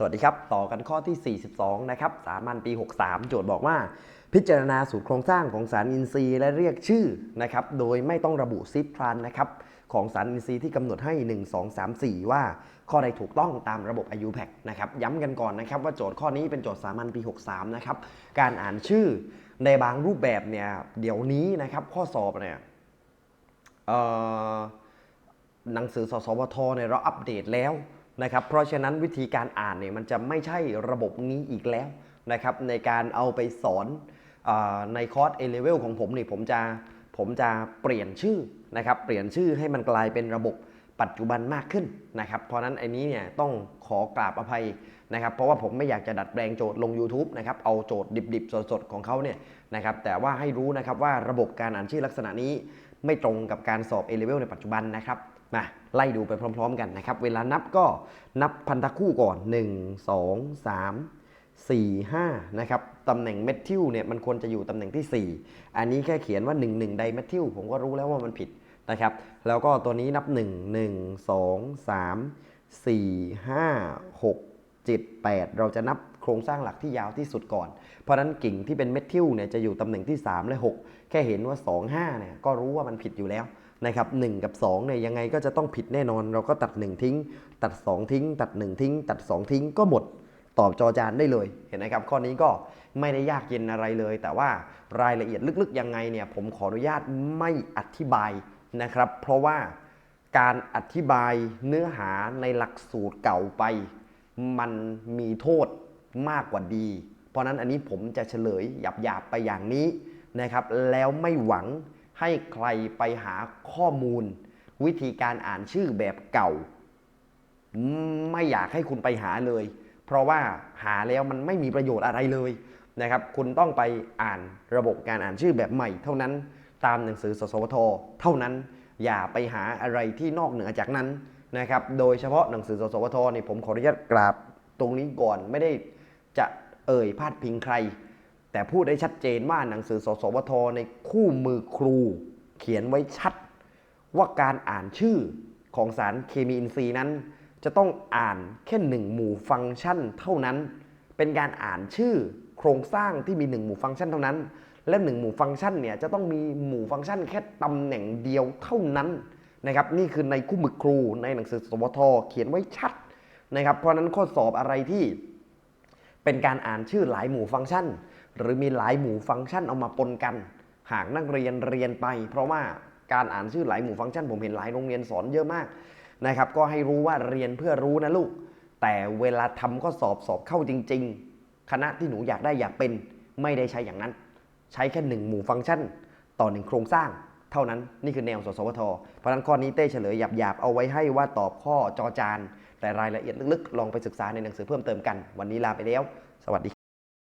สวัสดีครับ ต่อกันข้อที่ 42 นะครับ สามัญปี 63 โจทย์บอกว่า พิจารณาสูตรโครงสร้างของสารอินทรีย์และเรียกชื่อนะครับ โดยไม่ต้องระบุซิทรานนะครับ ของสารอินทรีย์ที่กำหนดให้ 1 2 3 4 ว่าข้อใดถูกต้องตามระบบ IUPAC นะครับ ย้ำกันก่อนนะครับว่าโจทย์ข้อนี้เป็นโจทย์สามัญปี 63 นะครับ การอ่านชื่อในบางรูปแบบเนี่ย เดี๋ยวนี้นะครับ ข้อสอบเนี่ยหนังสือสสวทเนี่ยเราอัปเดตแล้ว นะครับเพราะฉะนั้นวิธีการอ่านเนี่ยมันจะไม่ใช่ระบบนี้อีกแล้วนะครับในการเอาไปสอนอในคอร์ส A level ของผมนี่ผมจะผมจะเปลี่ยนชื่อนะครับเปลี่ยนชื่อให้มันกลายเป็นระบบปัจจุบันมากขึ้นนะครับเพราะฉะนั้นไอ้นี้เนี่ยต้องขอกราบอภัยนะครับเพราะว่าผมไม่อยากจะดัดแปลงโจทย์ลง YouTube นะครับเอาโจทย์ดิบๆ สดๆ ของเขาเนี่ยนะครับแต่ว่าให้รู้นะครับว่าระบบการอ่านชื่อลักษณะนี้ไม่ตรงกับการสอบ A level ในปัจจุบันนะครับ มาไล่ดูไปพร้อม ๆ กันนะครับ เวลานับก็นับพันธคู่ก่อน 1 2 3 4 5นะครับตำแหน่งเมทิลเนี่ยมันควรจะอยู่ตำแหน่งที่ 4 อันนี้แค่เขียนว่า 1 1ไดเมทิลผมก็รู้แล้วว่ามันผิดนะครับ แล้วก็ตัวนี้นับ 1 1 2 3 4 5 6 7 8 เราจะนับโครงสร้างหลักที่ยาวที่สุดก่อน เพราะฉะนั้นกิ่งที่เป็นเมทิลเนี่ยจะอยู่ตำแหน่งที่ 3 และ 6 แค่เห็นว่า 2 5เนี่ยก็รู้ว่ามันผิดอยู่แล้ว นะครับ1กับ2เนี่ยยังไงก็จะต้องผิดแน่นอน เราก็ตัด 1 ทิ้ง ตัด 2 ทิ้ง ตัด 1 ทิ้ง ตัด 2 ทิ้งก็หมดตอบจอจานได้เลยเห็นไหมครับข้อนี้ก็ไม่ได้ยากเย็นอะไรเลย แต่ว่ารายละเอียดลึกๆยังไงเนี่ยผมขออนุญาตไม่อธิบายนะครับ เพราะว่าการอธิบายเนื้อหาในหลักสูตรเก่าไป มันมีโทษมากกว่าดี เพราะฉะนั้นอันนี้ผมจะเฉลยหยาบๆไปอย่างนี้นะครับ แล้วไม่หวัง ให้ใครไปหาข้อมูล วิธีการอ่านชื่อแบบเก่า ไม่อยากให้คุณไปหาเลย เพราะว่าหาแล้วมันไม่มีประโยชน์อะไรเลยนะครับ คุณต้องไปอ่านระบบการอ่านชื่อแบบใหม่ เท่านั้นตามหนังสือสสวท เท่านั้นอย่าไปหาอะไรที่นอกเหนือจากนั้นนะครับ โดยเฉพาะหนังสือสสวทนี่ผมขออนุญาตกราบตรงนี้ก่อนไม่ได้จะเอ่ยพาดพิงใคร แต่พูดได้ชัดเจนว่าหนังสือสสวทในคู่มือครู เขียนไว้ชัด ว่าการอ่านชื่อของสารเคมีอินทรีย์นั้น จะต้องอ่านแค่หนึ่งหมู่ฟังก์ชันเท่านั้น เป็นการอ่านชื่อโครงสร้างที่มีหนึ่งหมู่ฟังก์ชันเท่านั้น และหนึ่งหมู่ฟังก์ชันเนี่ยจะต้องมีหมู่ฟังก์ชันแค่ตำแหน่งเดียวเท่านั้นนะครับนี่คือในคู่มือครูในหนังสือสวทเขียนไว้ชัดนะครับเพราะฉะนั้นข้อสอบอะไรที่ เป็นการอ่านชื่อหลายหมู่ฟังก์ชัน หรือมีหลายหมู่ฟังก์ชันเอามาปนกัน หากนักเรียนเรียนไป เพราะว่าการอ่านชื่อหลายหมู่ฟังก์ชัน ผมเห็นหลายโรงเรียนสอนเยอะมากนะครับก็ให้รู้ว่าเรียนเพื่อรู้นะลูก แต่เวลาทำข้อสอบสอบเข้าจริง ๆ คณะที่หนูอยากได้อยากเป็นไม่ได้ใช้อย่างนั้น ใช้แค่หนึ่งหมู่ฟังก์ชัน ต่อหนึ่งโครงสร้าง เท่านั้นนี่คือแนวสสวท เพราะนั้นข้อนี้เต้เฉลยหยาบๆเอาไว้ให้ว่าตอบข้อจอจาน แต่รายละเอียดลึกๆ ลองไปศึกษาในหนังสือเพิ่มเติมกัน วันนี้ลาไปแล้ว สวัสดี